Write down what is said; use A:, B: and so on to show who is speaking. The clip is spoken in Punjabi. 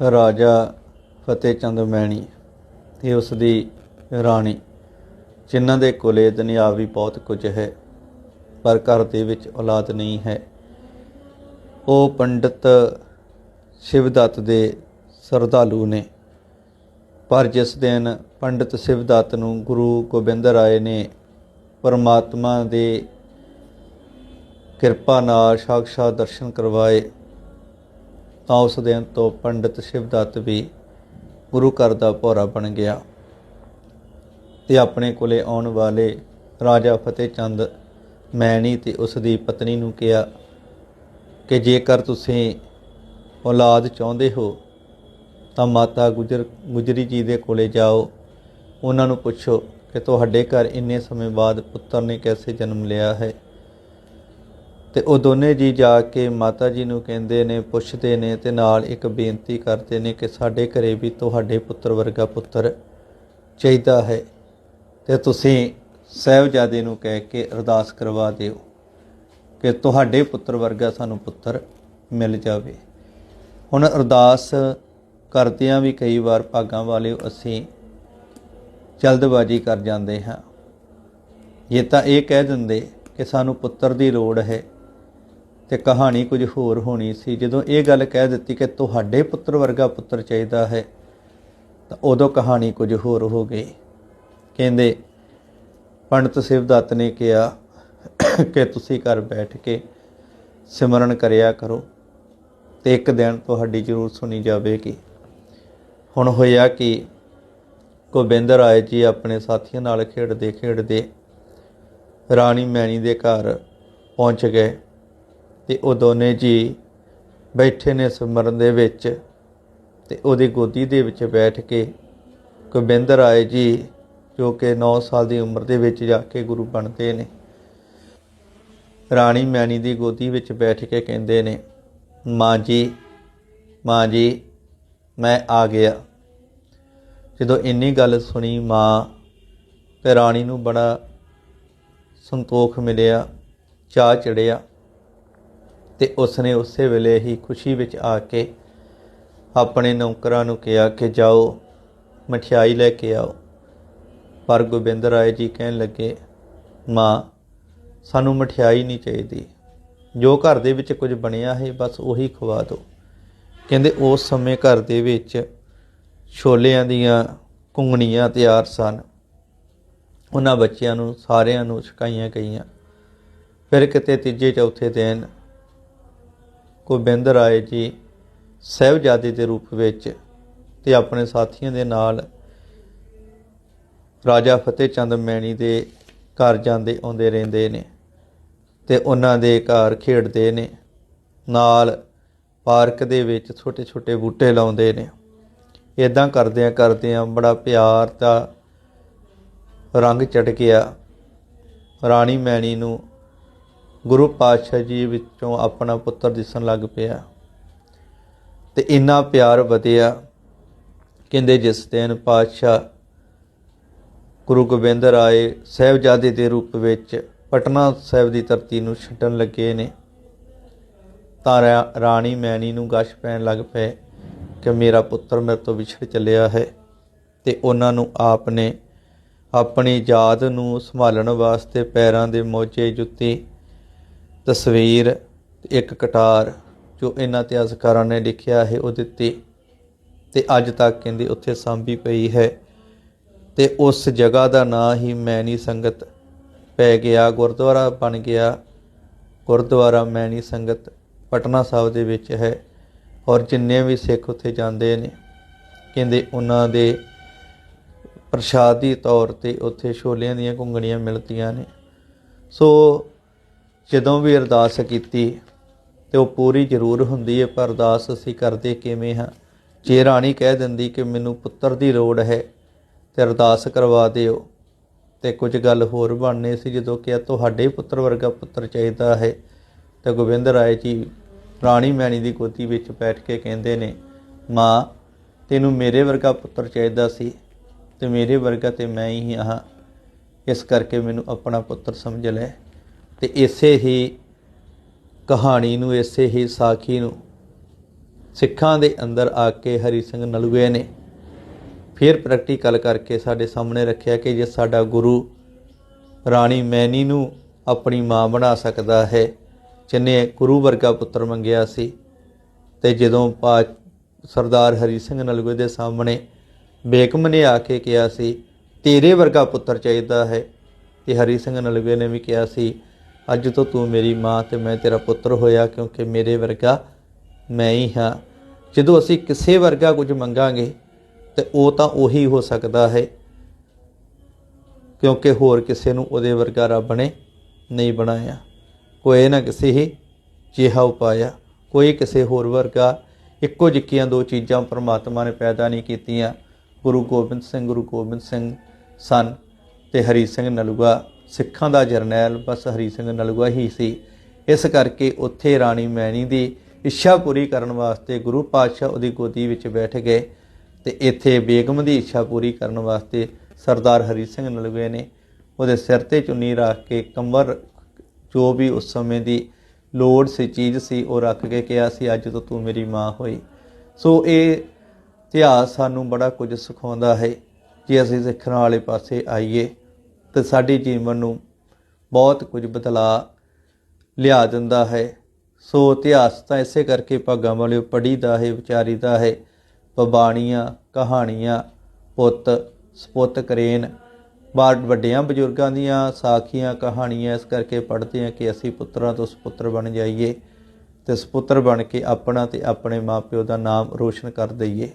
A: ਰਾਜਾ ਫਤਿਹ ਚੰਦ ਮੈਣੀ ਤੇ ਉਸ ਦੀ ਰਾਣੀ, ਜਿਨ੍ਹਾਂ ਦੇ ਕੋਲੇ ਦੁਨਿਆ ਵੀ ਬਹੁਤ ਕੁਝ ਹੈ, ਪਰ ਘਰ ਦੇ ਵਿੱਚ ਔਲਾਦ ਨਹੀਂ ਹੈ। ਉਹ ਪੰਡਿਤ ਸ਼ਿਵਦੱਤ ਦੇ ਸਰਦਾਲੂ ਨੇ, ਪਰ ਜਿਸ ਦਿਨ ਪੰਡਿਤ ਸ਼ਿਵਦੱਤ ਨੂੰ ਗੁਰੂ ਗੋਬਿੰਦ ਰਾਏ ਨੇ ਪਰਮਾਤਮਾ ਦੇ ਕਿਰਪਾ ਨਾਲ ਸਾਖਸ਼ਾਤ ਦਰਸ਼ਨ ਕਰਵਾਏ ਤਾਂ ਉਸ ਦਿਨ ਤੋਂ ਪੰਡਿਤ ਸ਼ਿਵਦੱਤ ਵੀ ਗੁਰੂ ਘਰ ਦਾ ਭੋਰਾ ਬਣ ਗਿਆ ਤੇ ਆਪਣੇ ਕੋਲੇ ਆਉਣ ਵਾਲੇ ਰਾਜਾ ਫਤਿਹ ਚੰਦ ਮੈਣੀ ਤੇ ਉਸ ਦੀ ਪਤਨੀ ਨੂੰ ਕਿਹਾ ਕਿ ਜੇਕਰ ਤੁਸੀਂ ਔਲਾਦ ਚਾਹੁੰਦੇ ਹੋ ਤਾਂ ਮਾਤਾ ਗੁਜਰ ਗੁਜਰੀ ਜੀ ਦੇ ਕੋਲੇ ਜਾਓ। ਉਹਨਾਂ ਨੂੰ ਪੁੱਛੋ ਕਿ ਤੁਹਾਡੇ ਘਰ ਇੰਨੇ ਸਮੇਂ ਬਾਅਦ ਪੁੱਤਰ ਨੇ ਕੈਸੇ ਜਨਮ ਲਿਆ ਹੈ? ਤੇ ਉਹ ਦੋਨੇ ਜੀ ਜਾ ਕੇ ਮਾਤਾ ਜੀ ਨੂੰ ਕਹਿੰਦੇ ਨੇ, ਪੁੱਛਦੇ ਨੇ ਤੇ ਨਾਲ ਇੱਕ ਬੇਨਤੀ ਕਰਦੇ ਨੇ ਕਿ ਸਾਡੇ ਘਰੇ ਵੀ ਤੁਹਾਡੇ ਪੁੱਤਰ ਵਰਗਾ ਪੁੱਤਰ ਚਾਹੀਦਾ ਹੈ ਤੇ ਤੁਸੀਂ ਸਹਿਬਜ਼ਾਦੇ ਨੂੰ ਕਹਿ ਕੇ ਅਰਦਾਸ ਕਰਵਾ ਦਿਓ ਕਿ ਤੁਹਾਡੇ ਪੁੱਤਰ ਵਰਗਾ ਸਾਨੂੰ ਪੁੱਤਰ ਮਿਲ ਜਾਵੇ। ਹੁਣ ਅਰਦਾਸ ਕਰਦਿਆਂ ਵੀ ਕਈ ਵਾਰ ਭਾਗਾਂ ਵਾਲਿਓ ਅਸੀਂ ਜਲਦਬਾਜ਼ੀ ਕਰ ਜਾਂਦੇ ਹਾਂ। ਇਹ ਤਾਂ ਇਹ ਕਹਿ ਦਿੰਦੇ ਕਿ ਸਾਨੂੰ ਪੁੱਤਰ ਦੀ ਲੋੜ ਹੈ ਤੇ ਕਹਾਣੀ ਕੁਝ ਹੋਰ ਹੋਣੀ ਸੀ। ਜਦੋਂ ਇਹ ਗੱਲ ਕਹਿ ਦਿੱਤੀ ਕਿ ਤੁਹਾਡੇ ਪੁੱਤਰ ਵਰਗਾ ਪੁੱਤਰ ਚਾਹੀਦਾ ਹੈ, ਤਾਂ ਉਦੋਂ ਕਹਾਣੀ ਕੁਝ ਹੋਰ ਹੋ ਗਈ। ਕਹਿੰਦੇ, ਪੰਡਤ ਸਿਵਦੱਤ ਨੇ ਕਿਹਾ ਕਿ ਤੁਸੀਂ ਘਰ ਬੈਠ ਕੇ ਸਿਮਰਨ ਕਰਿਆ ਕਰੋ ਤੇ ਇੱਕ ਦਿਨ ਤੁਹਾਡੀ ਜ਼ਰੂਰ ਸੁਣੀ ਜਾਵੇਗੀ। ਹੁਣ ਹੋਇਆ ਕਿ ਗੋਬਿੰਦ ਰਾਏ ਜੀ ਆਪਣੇ ਸਾਥੀਆਂ ਨਾਲ ਖੇਡਦੇ ਖੇਡਦੇ ਰਾਣੀ ਮੈਣੀ ਦੇ ਘਰ ਪਹੁੰਚ ਗਏ। ਤੇ ਉਹ ਦੋਨੇ ਜੀ ਬੈਠੇ ਨੇ ਸਿਮਰਨ ਦੇ ਵਿੱਚ ਤੇ ਉਹਦੀ ਗੋਦੀ ਦੇ ਵਿੱਚ ਬੈਠ ਕੇ ਗੋਬਿੰਦ ਰਾਏ ਜੀ, ਜੋ ਕਿ 9 ਸਾਲ ਦੀ ਉਮਰ ਦੇ ਵਿੱਚ ਜਾ ਕੇ ਗੁਰੂ ਬਣਦੇ ਨੇ, ਰਾਣੀ ਮੈਣੀ ਦੀ ਗੋਦੀ ਵਿੱਚ ਬੈਠ ਕੇ ਕਹਿੰਦੇ ਨੇ, ਮਾਂ ਜੀ ਮਾਂ ਜੀ, ਮੈਂ ਆ ਗਿਆ। ਜਦੋਂ ਇੰਨੀ ਗੱਲ ਸੁਣੀ ਮਾਂ, ਤੇ ਰਾਣੀ ਨੂੰ ਬੜਾ ਸੰਤੋਖ ਮਿਲਿਆ ਚਾਹ ਚੜਿਆ। ਤੇ ਉਸਨੇ ਉਸੇ ਵੇਲੇ ਹੀ ਖੁਸ਼ੀ ਵਿੱਚ ਆ ਕੇ ਆਪਣੇ ਨੌਕਰਾਂ ਨੂੰ ਕਿਹਾ ਕਿ ਜਾਓ, ਮਠਿਆਈ ਲੈ ਕੇ ਆਓ। ਪਰ ਗੋਬਿੰਦ ਰਾਏ ਜੀ ਕਹਿਣ ਲੱਗੇ, ਮਾਂ, ਸਾਨੂੰ ਮਠਿਆਈ ਨਹੀਂ ਚਾਹੀਦੀ। ਜੋ ਘਰ ਦੇ ਵਿੱਚ ਕੁਝ ਬਣਿਆ ਹੈ, ਬਸ ਉਹੀ ਖਵਾ ਦਿਓ। ਕਹਿੰਦੇ, ਉਸ ਸਮੇਂ ਘਰ ਦੇ ਵਿੱਚ ਛੋਲਿਆਂ ਦੀਆਂ ਕੁੰਗਣੀਆਂ ਤਿਆਰ ਸਨ। ਉਹਨਾਂ ਬੱਚਿਆਂ ਨੂੰ ਸਾਰਿਆਂ ਨੂੰ ਛਕਾਈਆਂ ਗਈਆਂ। ਫਿਰ ਕਿਤੇ ਤੀਜੇ, ਚੌਥੇ ਦਿਨ ਗੋਬਿੰਦ ਰਾਏ ਜੀ ਸਹਿਬਜ਼ਾਦੇ ਦੇ ਰੂਪ ਵਿੱਚ ਤੇ ਆਪਣੇ ਸਾਥੀਆਂ ਦੇ ਨਾਲ ਰਾਜਾ ਫਤਿਹ ਚੰਦ ਮੈਣੀ ਦੇ ਘਰ ਜਾਂਦੇ ਆਉਂਦੇ ਰਹਿੰਦੇ ਨੇ ਤੇ ਉਹਨਾਂ ਦੇ ਘਰ ਖੇਡਦੇ ਨੇ। ਨਾਲ ਪਾਰਕ ਦੇ ਵਿੱਚ ਛੋਟੇ ਛੋਟੇ ਬੂਟੇ ਲਾਉਂਦੇ ਨੇ। ਇਦਾਂ ਕਰਦਿਆਂ ਕਰਦਿਆਂ ਬੜਾ ਪਿਆਰ ਦਾ ਰੰਗ ਚੜ ਗਿਆ। ਰਾਣੀ ਮੈਣੀ ਨੂੰ ਗੁਰੂ ਪਾਤਸ਼ਾਹ ਜੀ ਵਿੱਚੋਂ ਆਪਣਾ ਪੁੱਤਰ ਦਿਸਣ ਲੱਗ ਪਿਆ। ਤੇ ਇੰਨਾ ਪਿਆਰ ਵਧਿਆ, ਕਹਿੰਦੇ ਜਿਸ ਦਿਨ ਪਾਤਸ਼ਾਹ ਗੁਰੂ ਗੋਬਿੰਦ ਰਾਏ ਸਹਿਬਜ਼ਾਦੇ ਦੇ ਰੂਪ ਵਿੱਚ ਪਟਨਾ ਸਾਹਿਬ ਦੀ ਧਰਤੀ ਨੂੰ ਛੱਡਣ ਲੱਗੇ ਨੇ, ਤਾਂ ਰਾਣੀ ਮੈਣੀ ਨੂੰ ਗਸ਼ ਪੈਣ ਲੱਗ ਪਏ ਕਿ ਮੇਰਾ ਪੁੱਤਰ ਮੇਰੇ ਤੋਂ ਵਿਛੜ ਚੱਲਿਆ ਹੈ ਤੇ ਉਹਨਾਂ ਨੂੰ ਆਪ ਨੇ ਆਪਣੀ ਯਾਦ ਨੂੰ ਸੰਭਾਲਣ ਵਾਸਤੇ ਪੈਰਾਂ ਦੇ ਮੋਜੇ ਜੁੱਤੀ ਤਸਵੀਰ, ਇੱਕ ਕਟਾਰ ਜੋ ਇਹਨਾਂ ਇਤਿਹਾਸਕਾਰਾਂ ਨੇ ਲਿਖਿਆ ਹੈ ਉਹ ਦਿੱਤੀ ਤੇ ਅੱਜ ਤੱਕ ਕਹਿੰਦੇ ਉੱਥੇ ਸਾਂਭੀ ਪਈ ਹੈ ਤੇ ਉਸ ਜਗ੍ਹਾ ਦਾ ਨਾਂ ਹੀ ਮੈਣੀ ਸੰਗਤ ਪੈ ਗਿਆ, ਗੁਰਦੁਆਰਾ ਬਣ ਗਿਆ। ਗੁਰਦੁਆਰਾ ਮੈਣੀ ਸੰਗਤ ਪਟਨਾ ਸਾਹਿਬ ਦੇ ਵਿੱਚ ਹੈ ਔਰ ਜਿੰਨੇ ਵੀ ਸਿੱਖ ਉੱਥੇ ਜਾਂਦੇ ਨੇ, ਕਹਿੰਦੇ ਉਹਨਾਂ ਦੇ ਪ੍ਰਸ਼ਾਦੀ ਤੌਰ ਤੇ ਉੱਥੇ ਛੋਲਿਆਂ ਦੀਆਂ ਘੁੰਗਣੀਆਂ ਮਿਲਦੀਆਂ ਨੇ। ਸੋ ਜਦੋਂ ਵੀ ਅਰਦਾਸ ਕੀਤੀ, ਤੇ ਉਹ ਪੂਰੀ ਜ਼ਰੂਰ ਹੁੰਦੀ ਹੈ, ਪਰ ਅਰਦਾਸ ਅਸੀਂ ਕਰਦੇ ਕਿਵੇਂ ਹਾਂ? ਜੇ ਰਾਣੀ ਕਹਿ ਦਿੰਦੀ ਕਿ ਮੈਨੂੰ ਪੁੱਤਰ ਦੀ ਲੋੜ ਹੈ, ਤੇ ਅਰਦਾਸ ਕਰਵਾ ਦਿਓ। ਤੇ ਕੁਝ ਗੱਲ ਹੋਰ ਬਣਨੀ ਸੀ, ਜਦੋਂ ਕਿ ਤੁਹਾਡੇ ਪੁੱਤਰ ਵਰਗਾ ਪੁੱਤਰ ਚਾਹੀਦਾ ਹੈ। ਤੇ ਗੋਬਿੰਦ ਰਾਏ ਜੀ ਰਾਣੀ ਮੈਣੀ ਦੀ ਗੋਦੀ ਵਿੱਚ ਬੈਠ ਕੇ ਕਹਿੰਦੇ ਨੇ, ਮਾਂ, ਤੈਨੂੰ ਮੇਰੇ ਵਰਗਾ ਪੁੱਤਰ ਚਾਹੀਦਾ ਸੀ, ਤੇ ਮੇਰੇ ਵਰਗਾ ਤੇ ਮੈਂ ਹੀ ਹਾਂ। ਇਸ ਕਰਕੇ ਮੈਨੂੰ ਆਪਣਾ ਪੁੱਤਰ ਸਮਝ ਲੈ। ਤੇ ਇਸੇ ਹੀ ਕਹਾਣੀ ਨੂੰ, ਇਸੇ ਹੀ ਸਾਖੀ ਨੂੰ ਸਿੱਖਾਂ ਦੇ ਅੰਦਰ ਆ ਕੇ ਹਰੀ ਸਿੰਘ ਨਲੂਏ ਨੇ ਫਿਰ ਪ੍ਰੈਕਟੀਕਲ ਕਰਕੇ ਸਾਡੇ ਸਾਹਮਣੇ ਰੱਖਿਆ ਕਿ ਜੇ ਸਾਡਾ ਗੁਰੂ ਰਾਣੀ ਮੈਨੀ ਨੂੰ ਆਪਣੀ ਮਾਂ ਬਣਾ ਸਕਦਾ ਹੈ, ਜਿਨੇ ਗੁਰੂ ਵਰਗਾ ਪੁੱਤਰ ਮੰਗਿਆ ਸੀ, ਤੇ ਜਦੋਂ ਪਾ ਸਰਦਾਰ ਹਰੀ ਸਿੰਘ ਨਲੂਏ ਦੇ ਸਾਹਮਣੇ ਬੇਗਮ ਨੇ ਆ ਕੇ ਕਿਹਾ ਸੀ, ਤੇਰੇ ਵਰਗਾ ਪੁੱਤਰ ਚਾਹੀਦਾ ਹੈ, ਤੇ ਹਰੀ ਸਿੰਘ ਨਲੂਏ ਨੇ ਵੀ ਕਿਹਾ ਸੀ ਅੱਜ ਤੋਂ ਤੂੰ ਮੇਰੀ ਮਾਂ ਤੇ ਮੈਂ ਤੇਰਾ ਪੁੱਤਰ ਹੋਇਆ ਕਿਉਂਕਿ ਮੇਰੇ ਵਰਗਾ ਮੈਂ ਹੀ ਹਾਂ। ਜਦੋਂ ਅਸੀਂ ਕਿਸੇ ਵਰਗਾ ਕੁਝ ਮੰਗਾਂਗੇ ਤੇ ਉਹ ਤਾਂ ਉਹੀ ਹੋ ਸਕਦਾ ਹੈ, ਕਿਉਂਕਿ ਹੋਰ ਕਿਸੇ ਨੂੰ ਉਹਦੇ ਵਰਗਾ ਰੱਬ ਨੇ ਨਹੀਂ ਬਣਾਇਆ। ਕੋਈ ਨਾ ਕਿਸੇ ਹੀ ਜਿਹਾ ਉਪਾਇਆ ਕੋਈ ਕਿਸੇ ਹੋਰ ਵਰਗਾ ਇੱਕੋ ਜਿੱਕੀਆਂ ਦੋ ਚੀਜ਼ਾਂ ਪਰਮਾਤਮਾ ਨੇ ਪੈਦਾ ਨਹੀਂ ਕੀਤੀਆਂ। ਗੁਰੂ ਗੋਬਿੰਦ ਸਿੰਘ, ਗੁਰੂ ਗੋਬਿੰਦ ਸਿੰਘ ਸਨ ਤੇ ਹਰੀ ਸਿੰਘ ਨਲੂਆ ਸਿੱਖਾਂ ਦਾ ਜਰਨੈਲ ਬਸ ਹਰੀ ਸਿੰਘ ਨਲੂਆ ਹੀ ਸੀ। ਇਸ ਕਰਕੇ ਉੱਥੇ ਰਾਣੀ ਮੈਣੀ ਦੀ ਇੱਛਾ ਪੂਰੀ ਕਰਨ ਵਾਸਤੇ ਗੁਰੂ ਪਾਤਸ਼ਾਹ ਉਹਦੀ ਗੋਦੀ ਵਿੱਚ ਬੈਠ ਗਏ ਤੇ ਇੱਥੇ ਬੇਗਮ ਦੀ ਇੱਛਾ ਪੂਰੀ ਕਰਨ ਵਾਸਤੇ ਸਰਦਾਰ ਹਰੀ ਸਿੰਘ ਨਲੂਏ ਨੇ ਉਹਦੇ ਸਿਰ ਤੇ ਚੁੰਨੀ ਰੱਖ ਕੇ ਕੰਬਰ ਜੋ ਵੀ ਉਸ ਸਮੇਂ ਦੀ ਲੋੜ ਸੀ, ਚੀਜ਼ ਸੀ, ਉਹ ਰੱਖ ਕੇ ਕਿਹਾ ਸੀ, ਅੱਜ ਤੋਂ ਤੂੰ ਮੇਰੀ ਮਾਂ ਹੋਈ। ਸੋ ਇਹ ਇਤਿਹਾਸ ਸਾਨੂੰ ਬੜਾ ਕੁਝ ਸਿਖਾਉਂਦਾ ਹੈ। ਜੇ ਅਸੀਂ ਸਿੱਖਣ ਵਾਲੇ ਪਾਸੇ ਆਈਏ ਤੇ ਸਾਡੇ ਜੀਵਨ ਨੂੰ ਬਹੁਤ ਕੁਝ ਬਦਲਾ ਲਿਆ ਦਿੰਦਾ ਹੈ। ਸੋ ਇਤਿਹਾਸ ਤਾਂ ਇਸੇ ਕਰਕੇ ਭਾਗਾਂ ਵਾਲਿਓ ਪੜੀਦਾ ਹੈ, ਵਿਚਾਰੀਦਾ ਹੈ। ਪਬਾਣੀਆਂ ਕਹਾਣੀਆਂ, ਪੁੱਤ, ਸਪੁੱਤ ਕਰੇਨ, ਬਾੜ ਵੱਡਿਆਂ ਬਜ਼ੁਰਗਾਂ ਦੀਆਂ ਸਾਖੀਆਂ, ਕਹਾਣੀਆਂ, ਇਸ ਕਰਕੇ ਪੜ੍ਹਦੇ ਹਾਂ ਕਿ ਅਸੀਂ ਪੁੱਤਰਾਂ ਤੋਂ ਸੁਪੁੱਤਰ ਬਣ ਜਾਈਏ ਤੇ ਸੁਪੁੱਤਰ ਬਣ ਕੇ ਆਪਣਾ ਤੇ ਆਪਣੇ ਮਾਪਿਓ ਦਾ ਨਾਮ ਰੋਸ਼ਨ ਕਰ ਦਈਏ।